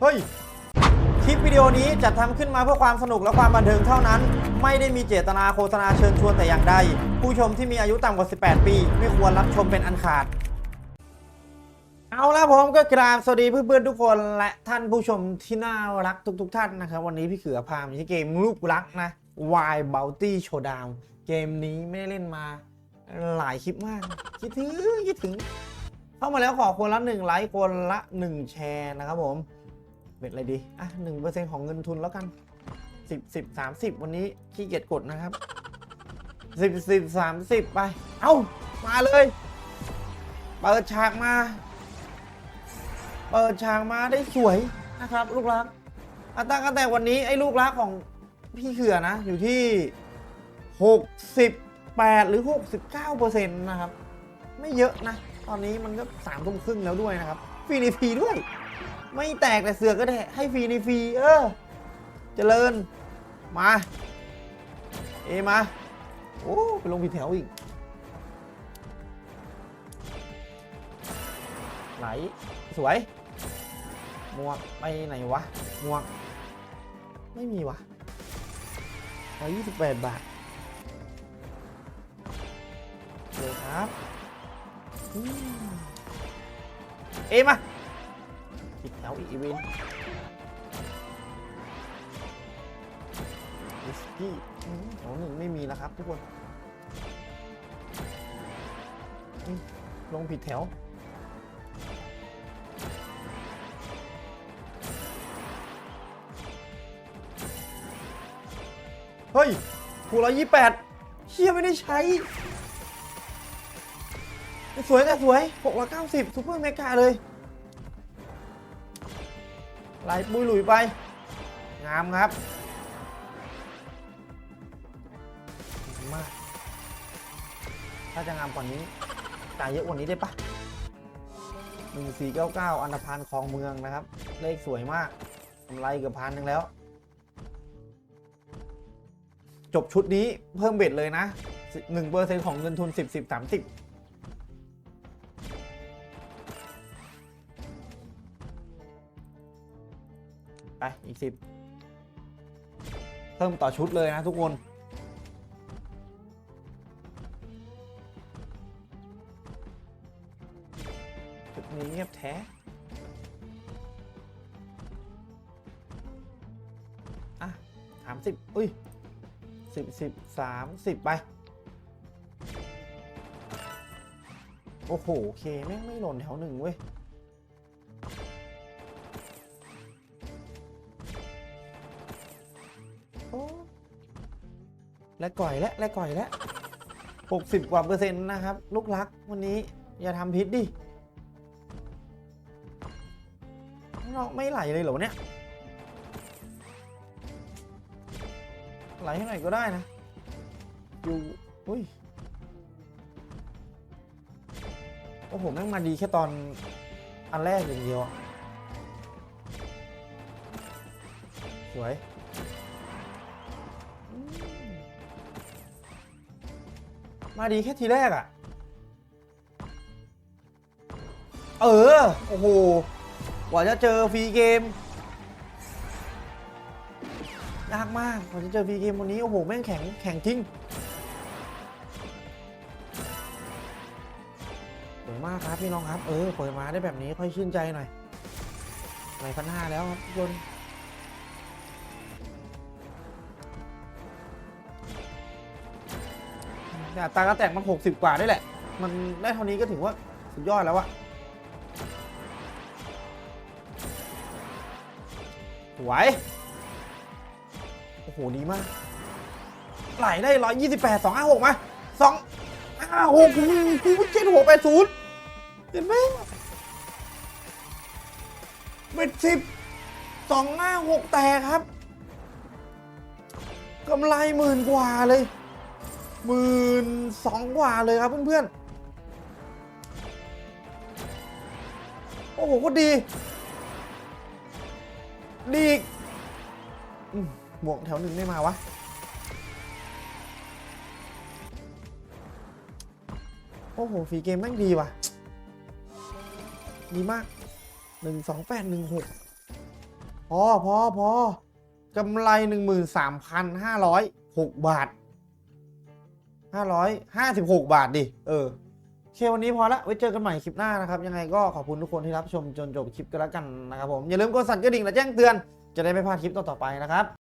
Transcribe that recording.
เฮ้ย คลิปวิดีโอนี้จัดทำขึ้นมาเพื่อความสนุกและความบันเทิงเท่านั้น ไม่ได้มีเจตนาโฆษณาเชิญชวนแต่อย่างใด ผู้ชมที่มีอายุต่ำกว่า 18 ปี ไม่ควรรับชมเป็นอันขาด เอาละผมก็กราบสวัสดีเพื่อนๆทุกคนและท่านผู้ชมที่น่ารักทุก ๆ ท่านนะครับ วันนี้พี่เขือพามาที่เกมลูกรักนะ Wild Bounty Showdown เกมนี้ไม่ได้เล่นมาหลายคลิปมาก คิดถึงคิดถึง เข้ามาแล้วขอคนละหนึ่งไลค์คนละหนึ่งแชร์นะครับผม เบ็ดอะไรดี อะหนึ่งเปอร์เซ็นของเงินทุนแล้วกันสิบสิบสามสิบวันนี้ขี้เกียจกดนะครับสิบสิบสามสิบไป เอ้า มาเลย เปิดฉากมา เปิดฉากมาได้สวยนะครับ ลูกรักอัตราการแต่วันนี้ไอ้ลูกรักของพี่เขื่อนะ อยู่ที่68หรือ69เปอร์เซ็นต์นะครับ ไม่เยอะนะ ตอนนี้มันก็สามทุ่มครึ่งแล้วด้วยนะครับฟรีในฟรีด้วย ไม่แตกแต่เสือกก็ได้ให้ฟรีในฟรีเออ เจริญ มา เอมา โอ้ ไปลงผิดแถวอีก ไหล สวยหมวกไปไหนวะหมวก ไม่มีวะร้อยยี่สิบแปดบาทเลยครับ เอมา ผิดแถวอีกอีเวนวิสกี้อืมแถวหนึ่งไม่มีแล้วครับทุกคน ลงผิดแถวเฮ้ยผูร้อยยี่แปดเชี่ยไม่ได้ใช้ สวยแต่สวยหกร้อยเก้าสิบซูเปอร์เมกาเลย ไหลปุยหลุยไป งามครับงามมากถ้าจะงามกว่านี้จ่ายเยอะกว่านี้ได้ปะ1499 อันดพานคลองเมืองนะครับ เลขสวยมากกำไรเกือบพันหนึ่งแล้ว จบชุดนี้เพิ่มเบ็ดเลยนะ 1%ของเงินทุน 10 10 30 ไปอีกสิบเพิ่มต่อชุดเลยนะทุกคนชุดนี้เงียบแท้อะสามสิบอุ้ยสิบสิบสามสิบไป โอ้โหโอเค แม่งไม่หล่นแถวหนึ่งเว้ย และก่อยและและก่อยและหกสิบกว่าเปอร์เซ็นต์นะครับ ลูกรักวันนี้อย่าทำพิษดินอกไม่ไหลเลยเหรอเนี่ย ไหลให้หน่อยก็ได้นะ อยู่อุ้ย โอ้โห แม่งมาดีแค่ตอนอันแรกอย่างเดียว สวย มาดีแค่ทีแรกอะเออ โอ้โหกว่าจะเจอฟรีเกมยากมากกว่าจะเจอฟรีเกมวันนี้ โอ้โห แม่งแข็งแข็งจริงสวยมากครับ พี่น้องครับ เออ เปิดมาได้แบบนี้ค่อยชื่นใจหน่อยหน่อยพันห้าแล้วครับทุกคน แต่อัตราการแตกมัน 60 กว่าได้แหละ มันได้เท่านี้ก็ถือว่าสุดยอดแล้วอะสวยโอ้โห ดีมาก ไหลได้ 128 256มา2 5 6กูเจ็ดหกแปดศูนย์เห็นไหมเม็ดสิบสองห้าหกแตกครับกำไรหมื่นกว่าเลย หมื่นสองกว่าเลยครับเพื่อนๆ โอ้โหก็ดี ดีหมวกแถวหนึ่งไม่มาวะ โอ้โหฟรีเกมแม่งดีว่ะ ดีมากหนึ่งสองแปดหนึ่งหกพอพอพอกำไร13,506บาท 556 บาทดิ เออโอเควันนี้พอละ ไว้เจอกันใหม่คลิปหน้านะครับ ยังไงก็ขอบคุณทุกคนที่รับชมจนจบคลิปกันแล้วกันนะครับผม อย่าลืมกดสั่นกระดิ่งและแจ้งเตือน จะได้ไม่พลาดคลิปต่อๆไปนะครับ